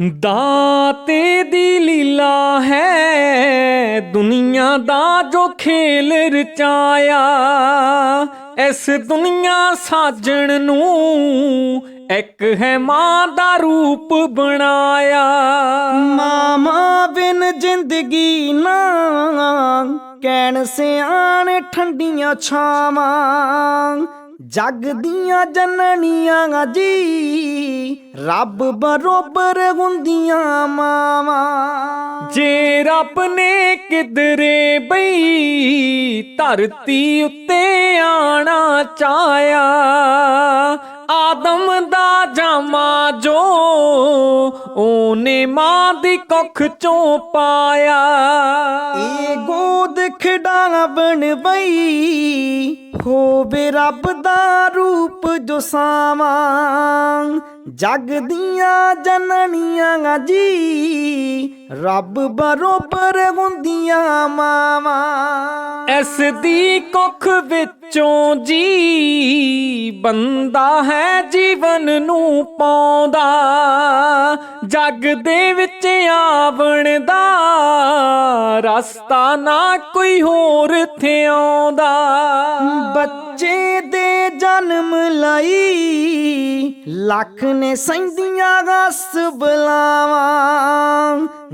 ਦਾਤੇ ਦੀ ਲੀਲਾ ਹੈ, ਦੁਨੀਆ ਦਾ ਜੋ ਖੇਲ ਰਚਾਇਆ। ਇਸ ਦੁਨੀਆ ਸਾਜਣ ਨੂੰ ਇੱਕ ਹੈ ਮਾਂ ਦਾ ਰੂਪ ਬਣਾਇਆ। ਮਾਮਾ ਬਿਨ ਜ਼ਿੰਦਗੀ ਨਾ, ਕਹਿਣ ਸਿਆਣੇ ਠੰਡੀਆਂ ਛਾਵਾਂ। ਜਗ ਦੀਆਂ ਜਨਨੀਆਂ ਜੀ, ਰੱਬ ਬਰੋਬਰ ਹੁੰਦੀਆਂ ਮਾਵਾਂ। ਜੇ ਰੱਬ ਨੇ ਕਿਧਰੇ ਬਈ ਧਰਤੀ ਉੱਤੇ ਆਣਾ ਚਾਇਆ ਆਦਮ ਦਾ ਜਾਮਾ ਜੋ ਉਹਨੇ ਮਾਂ ਦੀ ਕੁੱਖ ਚੋਂ ਪਾਇਆ। ਏ ਗੋਦ ਖਿਡਾਵਣ ਬਈ ਹੋਵੇ ਰੱਬ ਦਾ ਰੂਪ ਜੋ ਸਾਵਾਂ। ਜਗ ਦੀਆਂ ਜਨਨੀਆਂ ਜੀ ਰੱਬ ਬਰੋਬਰ ਹੁੰਦੀਆਂ ਮਾਵਾਂ। ਇਸ ਦੀ ਕੁੱਖ ਵਿੱਚੋਂ ਜੀ ਬੰਦਾ ਹੈ ਜੀਵਨ ਨੂੰ ਪਾਉਂਦਾ। ਜਗ ਦੇ ਵਿੱਚ ਆਵਣ ਦਾ ਰਸਤਾ ਨਾ ਕੋਈ ਹੋਰ ਥਿਆਉਂਦਾ। ਬੱਚੇ ਦੇ ਜਨਮ ਲਈ ਲੱਖ ਨੇ ਸੈਂਦੀਆਂ ਗਸ ਬਲਾਵਾਂ।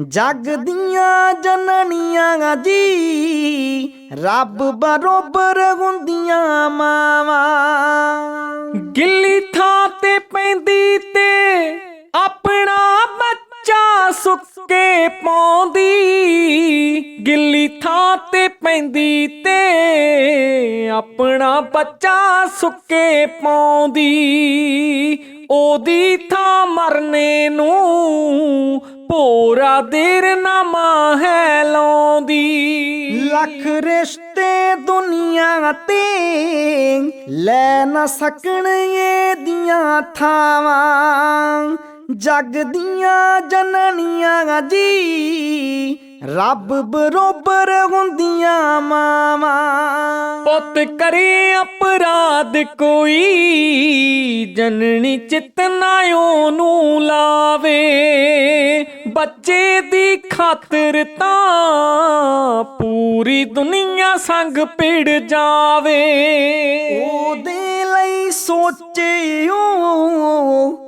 ਜਗ ਦੀਆਂ ਜਨਨੀਆਂ ਜੀ। ਰੱਬ ਬਰੋਬਰ ਹੁੰਦੀਆਂ ਮਾਵਾਂ। ਗਿੱਲੀ ਥਾਂ ਤੇ ਪੈਂਦੀ ਤੇ ਆਪਣਾ ਬੱਚਾ ਸੁੱਕੇ ਪਾਉਂਦੀ। ਗਿੱਲੀ ਥਾਂ ਤੇ ਪੈਂਦੀ ਤੇ ਆਪਣਾ ਬੱਚਾ ਸੁੱਕੇ ਪਾਉਂਦੀ। ਉਹਦੀ ਥਾਂ ਮਰਨੇ ਨੂੰ ਭੋਰਾ ਦੇਰ ਨਾ ਮਾਂ ਹੈ ਲਾਉਂਦੀ। ਲੱਖ ਰਿਸ਼ਤੇ ਦੁਨੀਆ ਤੇ ਲੈ ਨਾ ਸਕਣ ਇਹਦੀਆਂ ਥਾਵਾਂ। ਜਗ ਦੀਆਂ ਜਨਨੀਆਂ ਜੀ ਰੱਬ ਬਰੋਬਰ ਹੁੰਦੀਆਂ ਮਾਵਾਂ। ਪੁੱਤ ਕਰੇ ਅਪਰਾਧ ਕੋਈ ਜਨਨੀ ਚਿਤ ਨਾ ਉਹਨੂੰ ਲਾਵੇ। ਬੱਚੇ ਦੀ ਖਾਤਰ ਤਾਂ ਪੂਰੀ ਦੁਨੀਆ ਸੰਗ ਪਿੜ ਜਾਵੇ। ਉਹਦੇ ਲਈ ਸੋਚਿਓ,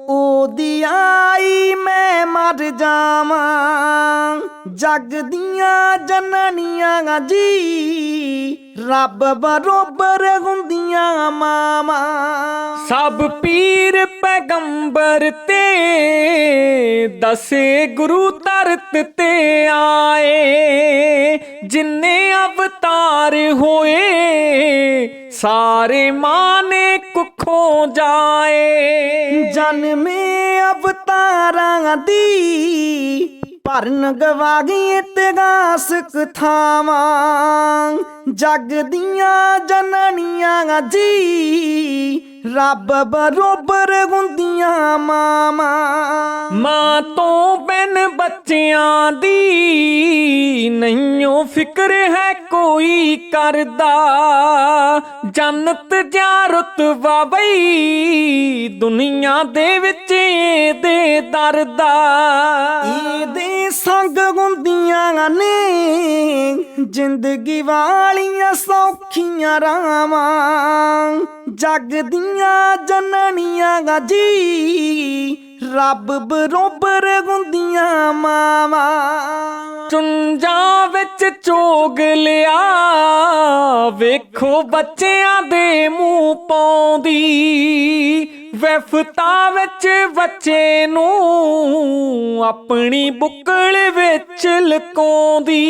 ਉਹਦੀ ਆਈ ਮੈਂ ਮਰ ਜਾਵਾਂ। ਜਗ ਦੀਆਂ ਜਨਨੀਆਂ ਜੀ। ਰੱਬ ਬਰੋਬਰ ਹੁੰਦੀਆਂ ਮਾਵਾਂ। ਸਭ ਪੀਰ ਪੈਗੰਬਰ ਤੇ ਦਸੇ ਗੁਰੂ ਧਰਤ ਤੇ ਆਏ। ਜਿੰਨੇ ਅਵਤਾਰ ਹੋਏ ਸਾਰੇ ਮਾਨੇ ਕੁੱਖੋਂ ਜਾਏ। ਜਨਮੇ ਅਵਤਾਰਾਂ ਦੀ ਭਰਨ ਗਵਾ ਗਈ ਇਤਿਹਾਸ ਕਥਾਵਾਂ ਜਗ ਦੀਆਂ ਜਨਨੀਆਂ ਜੀ। ਰੱਬ ਬਰੋਬਰ ਹੁੰਦੀਆਂ ਮਾਵਾਂ। ਮਾਂ ਤੋਂ ਬਿਨ ਬੱਚਿਆਂ ਦੀ ਨਹੀਂਓ ਫਿਕਰ ਹੈ ਕੋਈ ਕਰਦਾ। ਜੰਨਤ ਜਾਂ ਰਤਬਾ ਬਈ ਦੁਨੀਆ ਦੇ ਵਿੱਚ ਇਹਦੇ ਦਰਦਾ। ਇਹਦੇ ਸੰਗ ਹੁੰਦੀਆਂ ਨੇ, ਜ਼ਿੰਦਗੀ ਵਾਲੀਆਂ ਸੌਖੀਆਂ ਰਾਵਾਂ, ਜਗ ਦੀਆਂ ਜਨਨੀਆਂ ਜੀ, ਰੱਬ ਬਰੋਬਰ ਹੁੰਦੀਆਂ ਮਾਵਾਂ। ਚੁੰਝਾਂ ਵਿੱਚ ਚੋਗ ਲਿਆ, ਵੇਖੋ ਬੱਚਿਆਂ ਦੇ ਮੂੰਹ ਪਾਉਂਦੀ। ਵਿਫਤਾ ਵਿੱਚ ਬੱਚੇ ਨੂੰ ਆਪਣੀ ਬੁੱਕਲ ਵਿੱਚ ਲਕਾਉਂਦੀ।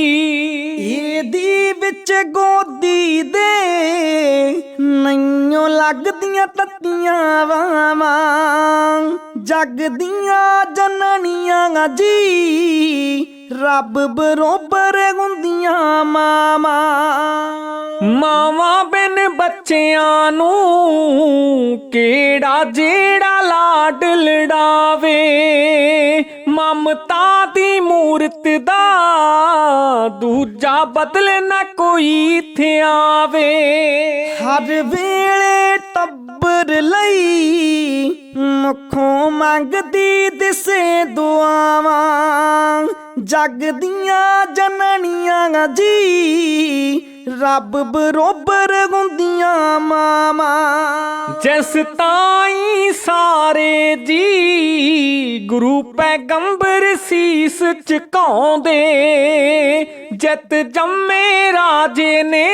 ਇਹਦੀ ਵਿੱਚ ਗੋਦੀ ਦੇ ਨਈਓ ਲੱਗਦੀਆਂ ਤੱਤੀਆਂ ਵਾਵਾਂ ਜਗਦੀਆਂ ਜਨਨੀਆਂ ਜੀ ਰੱਬ ਬਰੋਬਰ ਹੁੰਦੀਆਂ ਮਾਵਾਂ। ਮਾਵਾਂ ਬਿਨ ਬੱਚਿਆਂ ਨੂੰ ਕਿਹੜਾ ਜਿਹੜਾ ਲਾਡ ਲੜਾਵੇ? ਮਮਤਾ ਦੀ ਮੂਰਤ ਦਾ ਦੂਜਾ ਬਦਲ ਨਾ ਕੋਈ ਇੱਥੇ ਆਵੇ। ਹਰ ਵੇਲੇ ਟੱਬਰ ਲਈ ਮੁਖੋਂ ਮੰਗਦੀ ਦਿਸੇ ਦੁਆਵਾਂ ਜਗ ਦੀਆਂ ਜਨਨੀਆਂ ਜੀ। ਰੱਬ ਬਰੋਬਰ ਹੁੰਦੀਆਂ ਮਾਮਾ ਜਿਸ ਤਾਈ ਸਾਰੇ ਜੀ, ਗੁਰੂ ਪੈਗੰਬਰ ਸੀਸ ਝੁਕਾਉਂਦੇ ਜਿਤ ਜੰਮੇ ਰਾਜੇ ਨੇ,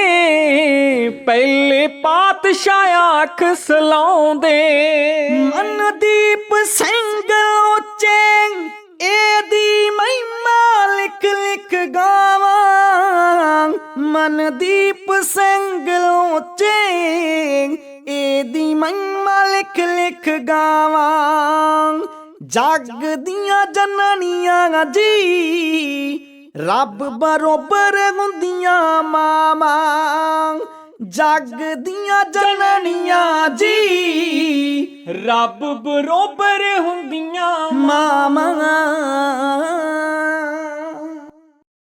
ਪਹਿਲੇ ਪਾਤਸ਼ਾਹ ਅੱਖ ਸਲਾਉਂਦੇ। ਮਨਦੀਪ ਸਿੰਘ ਉੱਚੇ, ਇਹਦੀ ਮਹਿਮਾ ਲਿਖ ਲਿਖ ਗਾਵਾਂ। ਮਨਦੀਪ ਸਿੰਘ ਉੱਚੇ, ਇਹਦੀ ਮਹਿਮਾ ਲਿਖ ਲਿਖ ਗਾਵਾਂ। ਜਗ ਦੀਆਂ ਜਨਨੀਆਂ ਜੀ ਰੱਬ ਬਰੋਬਰ ਹੁੰਦੀਆਂ ਮਾਮਾ ਜਗ ਦੀਆਂ ਜਨਨੀਆਂ ਜੀ। ਰੱਬ ਬਰੋਬਰ ਹੁੰਦੀਆਂ ਮਾਮਾ